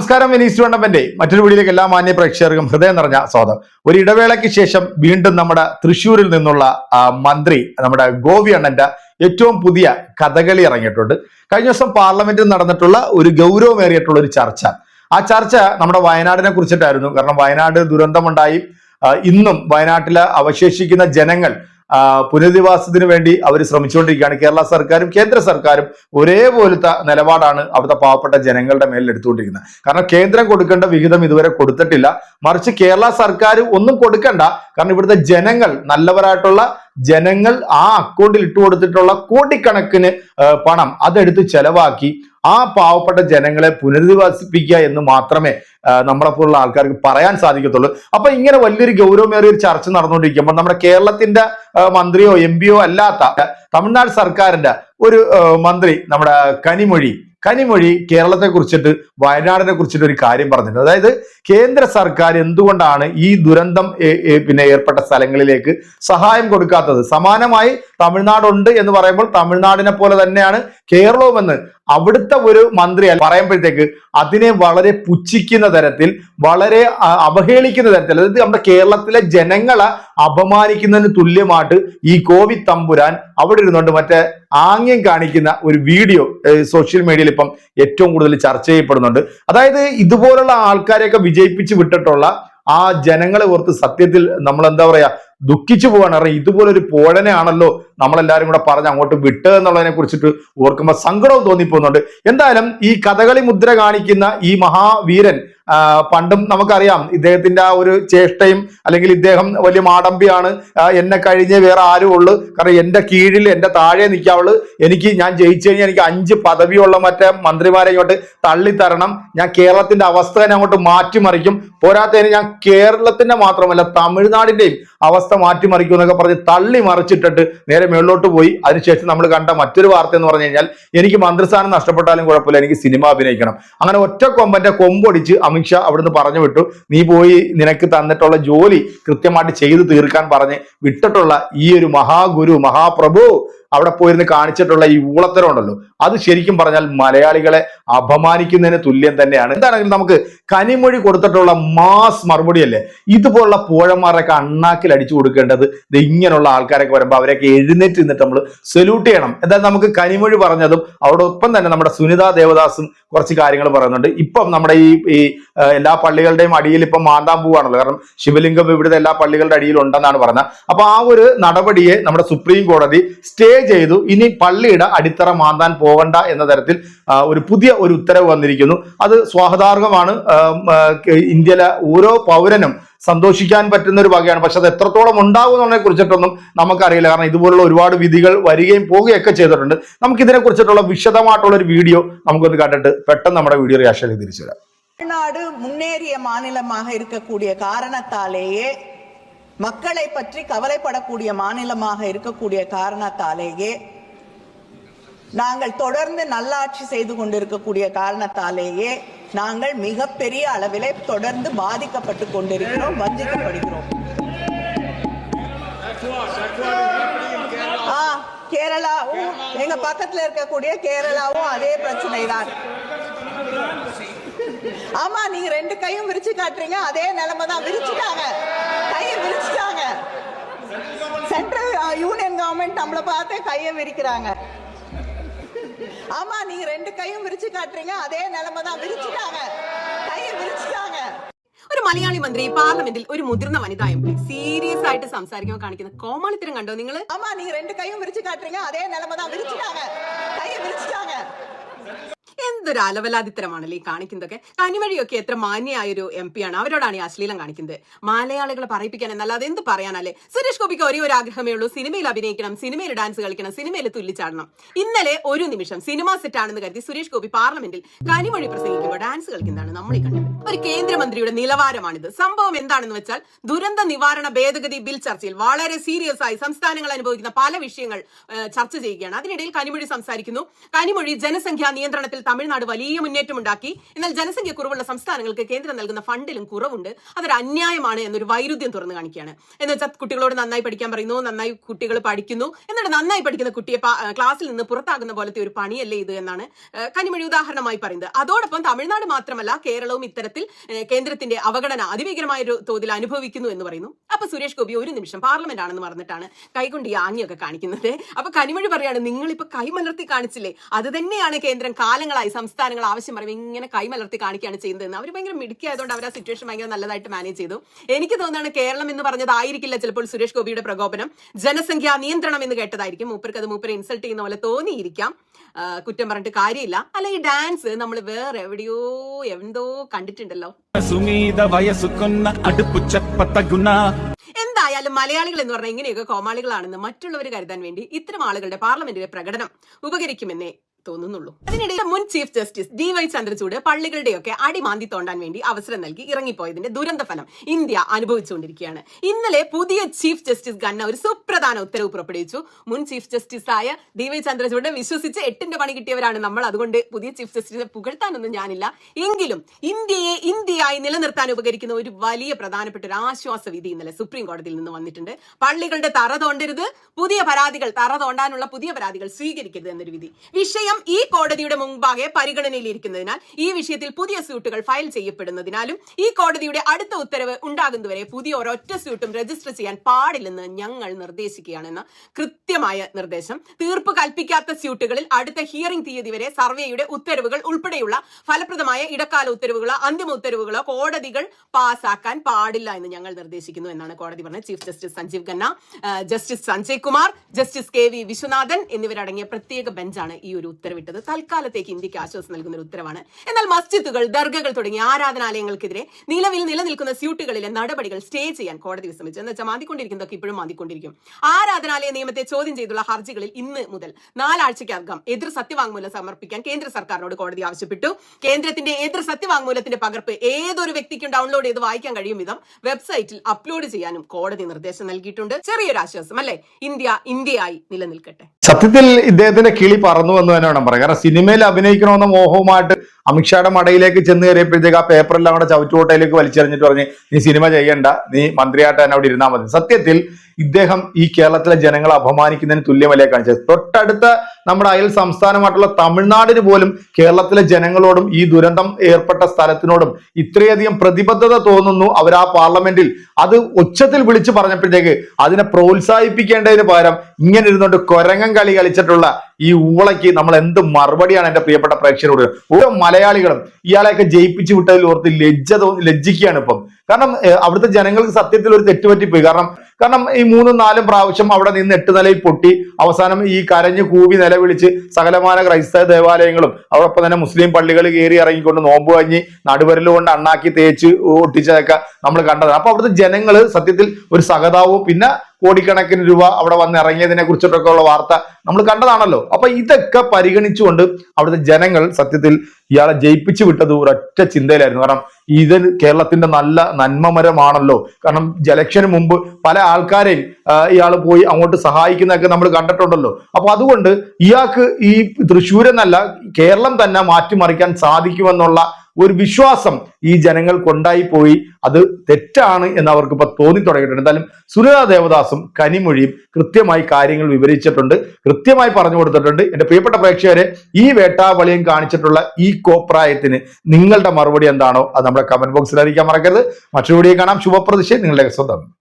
നമസ്കാരം വിനീസ് വണ്ണപ്പന്റെ മറ്റൊരു വീഡിയോയിലേക്ക് എല്ലാ മാന്യ പ്രേക്ഷകർക്കും ഹൃദയം നിറഞ്ഞ സ്വാഗതം. ഒരു ഇടവേളയ്ക്ക് ശേഷം വീണ്ടും നമ്മുടെ തൃശ്ശൂരിൽ നിന്നുള്ള മന്ത്രി നമ്മുടെ ഗോപി അണ്ണന്റെ ഏറ്റവും പുതിയ കഥകളി ഇറങ്ങിയിട്ടുണ്ട്. കഴിഞ്ഞ ദിവസം പാർലമെന്റിൽ നടന്നിട്ടുള്ള ഒരു ഗൗരവമേറിയിട്ടുള്ള ഒരു ചർച്ച. ആ ചർച്ച നമ്മുടെ വയനാടിനെ കുറിച്ചിട്ടായിരുന്നു. കാരണം വയനാട് ദുരന്തമുണ്ടായി. ഇന്നും വയനാട്ടിലെ അവശേഷിക്കുന്ന ജനങ്ങൾ പുനരധിവാസത്തിന് വേണ്ടി അവർ ശ്രമിച്ചുകൊണ്ടിരിക്കുകയാണ്. കേരള സർക്കാരും കേന്ദ്ര സർക്കാരും ഒരേപോലത്തെ നിലപാടാണ് അവിടുത്തെ പാവപ്പെട്ട ജനങ്ങളുടെ മേലിൽ എടുത്തുകൊണ്ടിരിക്കുന്നത്. കാരണം കേന്ദ്രം കൊടുക്കേണ്ട വിഹിതം ഇതുവരെ കൊടുത്തിട്ടില്ല. മറിച്ച് കേരള സർക്കാർ ഒന്നും കൊടുക്കണ്ട. കാരണം ഇവിടുത്തെ ജനങ്ങൾ നല്ലവരായിട്ടുള്ള ജനങ്ങൾ ആ അക്കൗണ്ടിൽ ഇട്ടുകൊടുത്തിട്ടുള്ള കോടിക്കണക്കിന് പണം അതെടുത്ത് ചെലവാക്കി ആ പാവപ്പെട്ട ജനങ്ങളെ പുനരധിവസിപ്പിക്കുക എന്ന് മാത്രമേ നമ്മളെ നമ്മളെപ്പോലുള്ള ആൾക്കാർക്ക് പറയാൻ സാധിക്കത്തുള്ളൂ. അപ്പൊ ഇങ്ങനെ വലിയൊരു ഗൗരവമേറിയ ഒരു ചർച്ച നടന്നുകൊണ്ടിരിക്കുമ്പോൾ നമ്മുടെ കേരളത്തിന്റെ മന്ത്രിയോ എം പിയോ അല്ലാത്ത തമിഴ്നാട് സർക്കാരിന്റെ ഒരു മന്ത്രി നമ്മുടെ കനിമൊഴി കനിമൊഴി കേരളത്തെ കുറിച്ചിട്ട് വയനാടിനെ കുറിച്ചിട്ട് ഒരു കാര്യം പറഞ്ഞിട്ടുണ്ട്. അതായത് കേന്ദ്ര സർക്കാർ എന്തുകൊണ്ടാണ് ഈ ദുരന്തം പിന്നെ ഏർപ്പെട്ട സ്ഥലങ്ങളിലേക്ക് സഹായം കൊടുക്കാത്തത്? സമാനമായി തമിഴ്നാടുണ്ട് എന്ന് പറയുമ്പോൾ തമിഴ്നാടിനെ പോലെ തന്നെയാണ് കേരളവുമെന്ന് അവിടുത്തെ ഒരു മന്ത്രി പറയുമ്പോഴത്തേക്ക് അതിനെ വളരെ പുച്ഛിക്കുന്ന തരത്തിൽ വളരെ അവഹേളിക്കുന്ന തരത്തിൽ അതായത് നമ്മുടെ കേരളത്തിലെ ജനങ്ങളെ അപമാനിക്കുന്നതിന് തുല്യമായിട്ട് ഈ കോവി തമ്പുരാൻ അവിടെ ഇരുന്നുകൊണ്ട് മറ്റേ ആംഗ്യം കാണിക്കുന്ന ഒരു വീഡിയോ സോഷ്യൽ മീഡിയയിൽ ഇപ്പം ഏറ്റവും കൂടുതൽ ചർച്ച ചെയ്യപ്പെടുന്നുണ്ട്. അതായത് ഇതുപോലുള്ള ആൾക്കാരെയൊക്കെ വിജയിപ്പിച്ച് വിട്ടിട്ടുള്ള ആ ജനങ്ങളെ ഓർത്ത് സത്യത്തിൽ നമ്മൾ എന്താ പറയാ ദുഃഖിച്ചു പോവാണ്. കാരണം ഇതുപോലൊരു പോഴനെയാണല്ലോ നമ്മളെല്ലാരും കൂടെ പറഞ്ഞ് അങ്ങോട്ട് വിട്ട് എന്നുള്ളതിനെ കുറിച്ചിട്ട് ഓർക്കുമ്പോൾ സങ്കടവും തോന്നിപ്പോകുന്നുണ്ട്. എന്തായാലും ഈ കഥകളി മുദ്ര കാണിക്കുന്ന ഈ മഹാവീരൻ പണ്ടും നമുക്കറിയാം ഇദ്ദേഹത്തിന്റെ ആ ഒരു ചേഷ്ടയും അല്ലെങ്കിൽ ഇദ്ദേഹം വലിയ മാടമ്പിയാണ്. എന്നെ കഴിഞ്ഞേ വേറെ ആരും ഉള്ളു. കാരണം എന്റെ കീഴിൽ എന്റെ താഴെ നിൽക്കാവുള്ളു. എനിക്ക് ഞാൻ ജയിച്ചു കഴിഞ്ഞാൽ എനിക്ക് അഞ്ച് പദവിയുള്ള മറ്റേ മന്ത്രിമാരെ ഇങ്ങോട്ട് തള്ളിത്തരണം. ഞാൻ കേരളത്തിന്റെ അവസ്ഥ തന്നെ അങ്ങോട്ട് മാറ്റിമറിക്കും. പോരാത്തതിന് ഞാൻ കേരളത്തിന്റെ മാത്രമല്ല തമിഴ്നാടിന്റെയും അവസ്ഥ മാറ്റിമറിക്കും എന്നൊക്കെ പറഞ്ഞ് തള്ളി മറിച്ചിട്ടിട്ട് നേരെ മേളിലോട്ട് പോയി. അതിനുശേഷം നമ്മൾ കണ്ട മറ്റൊരു വാർത്ത എന്ന് പറഞ്ഞു കഴിഞ്ഞാൽ എനിക്ക് മന്ത്രിസ്ഥാനം നഷ്ടപ്പെട്ടാലും കുഴപ്പമില്ല എനിക്ക് സിനിമ അഭിനയിക്കണം. അങ്ങനെ ഒറ്റ കൊമ്പന്റെ കൊമ്പൊടിച്ച് അമിത്ഷാ അവിടുന്ന് പറഞ്ഞു വിട്ടു. നീ പോയി നിനക്ക് തന്നിട്ടുള്ള ജോലി കൃത്യമായിട്ട് ചെയ്തു തീർക്കാൻ പറഞ്ഞ് വിട്ടിട്ടുള്ള ഈ ഒരു മഹാഗുരു മഹാപ്രഭു അവിടെ പോയിരുന്ന് കാണിച്ചിട്ടുള്ള ഈ ഊളത്തരം ഉണ്ടല്ലോ. അത് ശരിക്കും പറഞ്ഞാൽ മലയാളികളെ അപമാനിക്കുന്നതിന് തുല്യം തന്നെയാണ്. എന്താണെങ്കിലും നമുക്ക് കനിമൊഴി കൊടുത്തിട്ടുള്ള മാസ് മറുപടി അല്ലേ ഇതുപോലുള്ള പൂഴന്മാരൊക്കെ അണ്ണാക്കിൽ അടിച്ചു കൊടുക്കേണ്ടത് ഇത് ഇങ്ങനെയുള്ള ആൾക്കാരൊക്കെ വരുമ്പോൾ അവരൊക്കെ എഴുന്നേറ്റ് നിന്നിട്ട് നമ്മൾ സല്യൂട്ട് ചെയ്യണം. എന്തായാലും നമുക്ക് കനിമൊഴി പറഞ്ഞതും അതോടൊപ്പം തന്നെ നമ്മുടെ സുനിത ദേവദാസും കുറച്ച് കാര്യങ്ങൾ പറയുന്നുണ്ട്. ഇപ്പം നമ്മുടെ ഈ ഈ എല്ലാ പള്ളികളുടെയും അടിയിൽ ഇപ്പം മാന്താൻ പോവാണല്ലോ. കാരണം ശിവലിംഗം ഇവിടുത്തെ എല്ലാ പള്ളികളുടെ അടിയിൽ ഉണ്ടെന്നാണ് പറഞ്ഞത്. അപ്പൊ ആ ഒരു നടപടിയെ നമ്മുടെ സുപ്രീം കോടതി സ്റ്റേ ചെയ്തു ഇനി പള്ളിയുടെ അടിത്തറ മാന്താൻ പോകണ്ട എന്ന തരത്തിൽ ആ, ഒരു പുതിയ ഒരു ഉത്തരവ് വന്നിരിക്കുന്നു അത് സ്വാഗതാർഹമാണ് ആ, ആ, ഇന്ത്യയിലെ ഓരോ പൗരനും സന്തോഷിക്കാൻ പറ്റുന്ന ഒരു വകയാണ് പക്ഷെ അത് എത്രത്തോളം ഉണ്ടാവും എന്നുള്ളതിനെ കുറിച്ചിട്ടൊന്നും നമുക്കറിയില്ല കാരണം ഇതുപോലുള്ള ഒരുപാട് വിധികൾ വരികയും പോവുകയൊക്കെ ചെയ്തിട്ടുണ്ട് നമുക്ക് ഇതിനെ കുറിച്ചിട്ടുള്ള വിശദമായിട്ടുള്ള ഒരു വീഡിയോ നമുക്കൊന്ന് കണ്ടിട്ട് പെട്ടെന്ന് നമ്മുടെ വീഡിയോ റിയാക്ഷനിലേക്ക് തിരിച്ചു വരാം தமிழ்நாடு முன்னேறிய மாநிலமாக இருக்கக்கூடிய காரணத்தாலேயே மக்களை பற்றி கவலைப்படக்கூடிய மாநிலமாக இருக்கக்கூடிய காரணத்தாலேயே நாங்கள் தொடர்ந்து நல்லாட்சி செய்து கொண்டிருக்கக்கூடிய காரணத்தாலேயே நாங்கள் மிகப்பெரிய அளவிலே தொடர்ந்து பாதிக்கப்பட்டு கொண்டிருக்கிறோம் வஞ்சிக்கப்படுகிறோம். ஆ கேரளாவும் எங்க பக்கத்துல இருக்கக்கூடிய கேரளாவும் அதே பிரச்சனை தான் ஆமா நீங்க ரெண்டு கையும் விரிச்சு காட்டுறீங்க அதே நிலைமை தான் விரிச்சுட்டாங்க. விரிச்சுட்டாங்க சென்ட்ரல் யூனியன் கவர்மெண்ட் நம்மள பார்த்து கையை விரிக்கிறாங்க ஆமா நீங்க ரெண்டு கையும் விரிச்சு காட்டுறீங்க அதே நிலைமை தான் விரிச்சுட்டாங்க கையை விரிச்சுட்டாங்க ഒരു മലയാളി മന്ത്രി പാർലമെന്റിൽ ഒരു മുതിർന്ന വനിതാ എം പി സീരിയസ് ആയിട്ട് സംസാരിക്കുമ്പോൾ കാണിക്കുന്ന കോമാളിത്തരം കണ്ടോ നിങ്ങൾ ஆமா நீங்க ரெண்டு கையும் விரிச்சு காட்டுறீங்க அதே நிலைமை தான் விரிச்சுட்டாங்க கையை விரிச்சுட்டாங்க എന്തൊരു അലവലാതിത്തരമാണല്ലേ ഈ കാണിക്കുന്നതൊക്കെ? കനിവഴിയൊക്കെ എത്ര മാന്യായൊരു എം പി ആണ് അവരോടാണ് ഈ അശ്ലീലം കാണിക്കുന്നത്. മലയാളികളെ പറയിപ്പിക്കാൻ എന്നല്ലാതെ എന്ത് പറയാനല്ലേ? സുരേഷ് ഗോപിക്ക് ഒരേ ഒരു ആഗ്രഹമേ ഉള്ളൂ. സിനിമയിൽ അഭിനയിക്കണം സിനിമയിൽ ഡാൻസ് കളിക്കണം സിനിമയിൽ തുല്ലിച്ചാടണം ഇന്നലെ ഒരു നിമിഷം സിനിമ സെറ്റ് ആണെന്ന് കരുതി സുരേഷ് ഗോപി പാർലമെന്റിൽ കനിവഴി പ്രസംഗിക്കുമ്പോൾ ഡാൻസ് കളിക്കുന്നതാണ് നമ്മൾ ഈ കണ്ടത്. ഒരു കേന്ദ്രമന്ത്രിയുടെ നിലവാരമാണിത്. സംഭവം എന്താണെന്ന് വെച്ചാൽ ദുരന്ത നിവാരണ ഭേദഗതി ബിൽ ചർച്ചയിൽ വളരെ സീരിയസ് ആയി സംസ്ഥാനങ്ങൾ അനുഭവിക്കുന്ന പല വിഷയങ്ങൾ ചർച്ച ചെയ്യുകയാണ്. അതിനിടയിൽ കനിമൊഴി സംസാരിക്കുന്നു. കനിമൊഴി ജനസംഖ്യാ നിയന്ത്രണത്തിൽ തമിഴ്നാട് തമിഴ്നാട് വലിയ മുന്നേറ്റം ഉണ്ടാക്കി. എന്നാൽ ജനസംഖ്യ കുറവുള്ള സംസ്ഥാനങ്ങൾക്ക് കേന്ദ്രം നൽകുന്ന ഫണ്ടിലും കുറവുണ്ട്. അതൊരു അന്യായമാണ് എന്നൊരു വൈരുദ്ധ്യം തുറന്നു കാണിക്കുകയാണ്. എന്ന് വെച്ചാൽ കുട്ടികളോട് നന്നായി പഠിക്കാൻ പറയുന്നു നന്നായി കുട്ടികൾ പഠിക്കുന്നു. എന്നിട്ട് നന്നായി പഠിക്കുന്ന കുട്ടിയെ ക്ലാസ്സിൽ നിന്ന് പുറത്താകുന്ന പോലത്തെ ഒരു പണിയല്ലേ ഇത് എന്നാണ് കനിമൊഴി ഉദാഹരണമായി പറയുന്നത്. അതോടൊപ്പം തമിഴ്നാട് മാത്രമല്ല കേരളവും ഇത്തരത്തിൽ കേന്ദ്രത്തിന്റെ അവഗണന അതിഭീകരമായ ഒരു തോതിൽ അനുഭവിക്കുന്നു എന്ന് പറയുന്നു. അപ്പൊ സുരേഷ് ഗോപി ഒരു നിമിഷം പാർലമെന്റ് ആണെന്ന് പറഞ്ഞിട്ടാണ് കൈകൊണ്ട് ഈ കാണിക്കുന്നത്. അപ്പൊ കനിമൊഴി പറയാണ് നിങ്ങളിപ്പോ കൈമലർത്തി കാണിച്ചില്ലേ? അത് തന്നെയാണ് കേന്ദ്രം കാലങ്ങളായി സംസ്ഥാനങ്ങൾ ആവശ്യം പറയും ഇങ്ങനെ കൈമലർത്തി കാണിക്കുകയാണ് ചെയ്യുന്നത് അവർ ഭയങ്കര മിടുക്കിയായതുകൊണ്ട് അവർ ആ സിറ്റുവേഷൻ ഭയങ്കര നല്ലതായിട്ട് മാനേജ് ചെയ്തു. എനിക്ക് തോന്നുന്നത് കേരളം എന്ന് പറഞ്ഞതായിരിക്കില്ല ചിലപ്പോൾ സുരേഷ് ഗോപിയുടെ പ്രകോപനം. ജനസംഖ്യാ നിയന്ത്രണം എന്ന് കേട്ടതായിരിക്കും. മൂപ്പർക്ക് അത് മൂപ്പരെ ഇൻസൾട്ട് ചെയ്യുന്ന പോലെ തോന്നിയിരിക്കാം. കുറ്റം പറഞ്ഞിട്ട് കാര്യമില്ല. അല്ല ഈ ഡാൻസ് നമ്മൾ വേറെ എവിടെയോ എന്തോ കണ്ടിട്ടുണ്ടല്ലോ. എന്തായാലും മലയാളികൾ എന്ന് പറഞ്ഞാൽ ഇങ്ങനെയൊക്കെ കോമാളികളാണെന്ന് മറ്റുള്ളവർ കരുതാൻ വേണ്ടി ഇത്തരം ആളുകളുടെ പാർലമെന്റിലെ പ്രകടനം ഉപകരിക്കുമെന്നേ തോന്നുന്നുള്ളൂ. അതിനിടെ മുൻ chief justice D Y Chandrachud പള്ളികളുടെയൊക്കെ അടിമാന്തി തോണ്ടാൻ വേണ്ടി അവസരം നൽകി ഇറങ്ങിപ്പോയതിന്റെ ദുരന്ത ഫലം ഇന്ത്യ അനുഭവിച്ചുകൊണ്ടിരിക്കുകയാണ്. ഇന്നലെ പുതിയ ചീഫ് ജസ്റ്റിസ് ഖന്ന ഒരു സുപ്രധാന ഉത്തരവ് പുറപ്പെടുവിച്ചു. മുൻ ചീഫ് ജസ്റ്റിസ് ആയ ഡി വൈ ചന്ദ്രചൂഡ് വിശ്വസിച്ച് എട്ടിന്റെ പണി കിട്ടിയവരാണ് നമ്മൾ. അതുകൊണ്ട് പുതിയ ചീഫ് ജസ്റ്റിസിനെ പുകഴ്ത്താനൊന്നും ഞാനില്ല. എങ്കിലും ഇന്ത്യയെ ഇന്ത്യയായി നിലനിർത്താൻ ഉപകരിക്കുന്ന ഒരു വലിയ പ്രധാനപ്പെട്ട ഒരു ആശ്വാസ വിധി ഇന്നലെ സുപ്രീം കോടതിയിൽ നിന്ന് വന്നിട്ടുണ്ട്. പള്ളികളുടെ തറ തോണ്ടരുത് പുതിയ പരാതികൾ തറ തോണ്ടാനുള്ള പുതിയ പരാതികൾ സ്വീകരിക്കരുത് എന്നൊരു വിധി. വിഷയം ഈ കോടതിയുടെ മുമ്പാകെ പരിഗണനയിലിരിക്കുന്നതിനാൽ ഈ വിഷയത്തിൽ പുതിയ സ്യൂട്ടുകൾ ഫയൽ ചെയ്യപ്പെടുന്നതിനാലും ഈ കോടതിയുടെ അടുത്ത ഉത്തരവ് ഉണ്ടാകുന്നതുവരെ പുതിയ ഒരൊറ്റ സ്യൂട്ടും രജിസ്റ്റർ ചെയ്യാൻ പാടില്ലെന്ന് ഞങ്ങൾ നിർദ്ദേശിക്കുകയാണെന്ന കൃത്യമായ നിർദ്ദേശം. തീർപ്പ് കൽപ്പിക്കാത്ത സ്യൂട്ടുകളിൽ അടുത്ത ഹിയറിംഗ് തീയതി വരെ സർവേയുടെ ഉത്തരവുകൾ ഉൾപ്പെടെയുള്ള ഫലപ്രദമായ ഇടക്കാല ഉത്തരവുകളോ അന്തിമ ഉത്തരവുകളോ കോടതികൾ പാസാക്കാൻ പാടില്ല എന്ന് ഞങ്ങൾ നിർദ്ദേശിക്കുന്നു എന്നാണ് കോടതി പറഞ്ഞത്. Chief justice Sanjiv Khanna justice Sanjay Kumar justice K V Viswanathan എന്നിവരടങ്ങിയ പ്രത്യേക ബെഞ്ചാണ് ഈ ഒരു ഉത്തരവിട്ടത്. തൽക്കാലത്തേക്ക് ഇന്ത്യയ്ക്ക് ആശ്വാസം നൽകുന്ന ഒരു ഉത്തരവാണ്. എന്നാൽ മസ്ജിദുകൾ ദർഗകൾ തുടങ്ങിയ ആരാധനാലയങ്ങൾക്കെതിരെ നിലവിൽ നിലനിൽക്കുന്ന സ്യൂട്ടുകളിലെ നടപടികൾ സ്റ്റേ ചെയ്യാൻ കോടതി വിസമ്മതിച്ചു. എന്ന് വെച്ചാൽ മാന്തിക്കൊണ്ടിരിക്കുന്നതൊക്കെ ഇപ്പോഴും മാന്തിക്കൊണ്ടിരിക്കും. ആരാധനാലയ നിയമത്തെ ചോദ്യം ചെയ്തുള്ള ഹർജികളിൽ ഇന്ന് മുതൽ നാലാഴ്ചയ്ക്കകം എതിർ സത്യവാങ്മൂലം സമർപ്പിക്കാൻ കേന്ദ്ര സർക്കാരിനോട് കോടതി ആവശ്യപ്പെട്ടു. കേന്ദ്രത്തിന്റെ എതിർ സത്യവാങ്മൂലത്തിന്റെ പകർപ്പ് ഏതൊരു വ്യക്തിക്കും ഡൗൺലോഡ് ചെയ്ത് വായിക്കാൻ കഴിയും വിധം വെബ്സൈറ്റിൽ അപ്ലോഡ് ചെയ്യാനും കോടതി നിർദ്ദേശം നൽകിയിട്ടുണ്ട്. ചെറിയൊരു ആശ്വാസം അല്ലെ? ഇന്ത്യ ഇന്ത്യയായി നിലനിൽക്കട്ടെ. സത്യത്തിൽ ഇദ്ദേഹത്തിന്റെ കിളി പറന്നു എന്ന് തന്നെ വേണം പറയാം. കാരണം സിനിമയിൽ അഭിനയിക്കണമെന്ന മോഹവുമായിട്ട് അമിത്ഷായുടെ മടയിലേക്ക് ചെന്ന് കയറിയപ്പോഴത്തേക്ക് ആ പേപ്പറെല്ലാം കൂടെ ചവിറ്റുകോട്ടയിലേക്ക് വലിച്ചെറിഞ്ഞിട്ട് പറഞ്ഞ് നീ സിനിമ ചെയ്യണ്ട നീ മന്ത്രിയായിട്ട് തന്നെ അവിടെ ഇരുന്നാൽ മതി. സത്യത്തിൽ ഇദ്ദേഹം ഈ കേരളത്തിലെ ജനങ്ങളെ അപമാനിക്കുന്നതിന് തുല്യമല്ലേ കാണിച്ചത്? തൊട്ടടുത്ത നമ്മുടെ അയൽ സംസ്ഥാനമായിട്ടുള്ള തമിഴ്നാടിന് പോലും കേരളത്തിലെ ജനങ്ങളോടും ഈ ദുരന്തം ഏർപ്പെട്ട സ്ഥലത്തിനോടും ഇത്രയധികം പ്രതിബദ്ധത തോന്നുന്നു അവർ ആ പാർലമെന്റിൽ. അത് ഉച്ചത്തിൽ വിളിച്ചു പറഞ്ഞപ്പോഴത്തേക്ക് അതിനെ പ്രോത്സാഹിപ്പിക്കേണ്ടതിന് പകരം ഇങ്ങനെ ഇരുന്നുകൊണ്ട് കൊരങ്ങൻ കളി കളിച്ചിട്ടുള്ള ഈ ഊളയ്ക്ക് നമ്മൾ എന്ത് മറുപടിയാണ് എന്റെ പ്രിയപ്പെട്ട പ്രേക്ഷകരോട്? ഓരോ മലയാളികളും ഇയാളെയൊക്കെ ജയിപ്പിച്ചു വിട്ടതിൽ ഓർത്ത് ലജ്ജ ലജ്ജിക്കുകയാണ് ഇപ്പം. കാരണം അവിടുത്തെ ജനങ്ങൾക്ക് സത്യത്തിൽ ഒരു തെറ്റുപറ്റിപ്പോയി. കാരണം കാരണം ഈ മൂന്നും നാലും പ്രാവശ്യം അവിടെ നിന്ന് എട്ട് നിലയിൽ പൊട്ടി അവസാനം ഈ കരഞ്ഞു കൂവി നിലവിളിച്ച് സകലമാന ക്രൈസ്തവ ദേവാലയങ്ങളും അതോടൊപ്പം തന്നെ മുസ്ലിം പള്ളികൾ കയറി ഇറങ്ങിക്കൊണ്ട് നോമ്പ് കഞ്ഞി നടുവരലുകൊണ്ട് അണ്ണാക്കി തേച്ച് ഒട്ടിച്ചതൊക്കെ നമ്മൾ കണ്ടതാണ്. അപ്പൊ അവിടുത്തെ ജനങ്ങൾ സത്യത്തിൽ ഒരു സഹതാവും പിന്നെ കോടിക്കണക്കിന് രൂപ അവിടെ വന്ന് ഇറങ്ങിയതിനെ കുറിച്ചിട്ടൊക്കെ ഉള്ള വാർത്ത നമ്മൾ കണ്ടതാണല്ലോ. അപ്പൊ ഇതൊക്കെ പരിഗണിച്ചുകൊണ്ട് അവിടുത്തെ ജനങ്ങൾ സത്യത്തിൽ ഇയാളെ ജയിപ്പിച്ചു വിട്ടത് ഒരൊറ്റ ചിന്തയിലായിരുന്നു. കാരണം ഇത് കേരളത്തിന്റെ നല്ല നന്മമരമാണല്ലോ കാരണം ജലക്ഷന് മുമ്പ് പല ആൾക്കാരെയും ഇയാൾ പോയി അങ്ങോട്ട് സഹായിക്കുന്നതൊക്കെ നമ്മൾ കണ്ടിട്ടുണ്ടല്ലോ. അപ്പൊ അതുകൊണ്ട് ഇയാൾക്ക് ഈ തൃശ്ശൂരെന്നല്ല കേരളം തന്നെ മാറ്റിമറിക്കാൻ സാധിക്കുമെന്നുള്ള ഒരു വിശ്വാസം ഈ ജനങ്ങൾക്കുണ്ടായി പോയി അത് തെറ്റാണ് എന്ന് അവർക്ക് ഇപ്പൊ തോന്നി തുടങ്ങിയിട്ടുണ്ട്. എന്തായാലും സുനിത ദേവദാസും കനിമൊഴിയും കൃത്യമായി കാര്യങ്ങൾ വിവരിച്ചിട്ടുണ്ട്. കൃത്യമായി പറഞ്ഞു കൊടുത്തിട്ടുണ്ട്. എന്റെ പ്രിയപ്പെട്ട പ്രേക്ഷകരെ ഈ വേട്ടാവളിയും കാണിച്ചിട്ടുള്ള ഈ കോപ്രായത്തിന് നിങ്ങളുടെ മറുപടി എന്താണോ അത് നമ്മുടെ കമന്റ് ബോക്സിൽ അറിയിക്കാൻ മറക്കരുത്. മറ്റൊരു വീഡിയോ കാണാം. ശുഭപ്രതിഷ്ഠ നിങ്ങളുടെ സ്വന്തം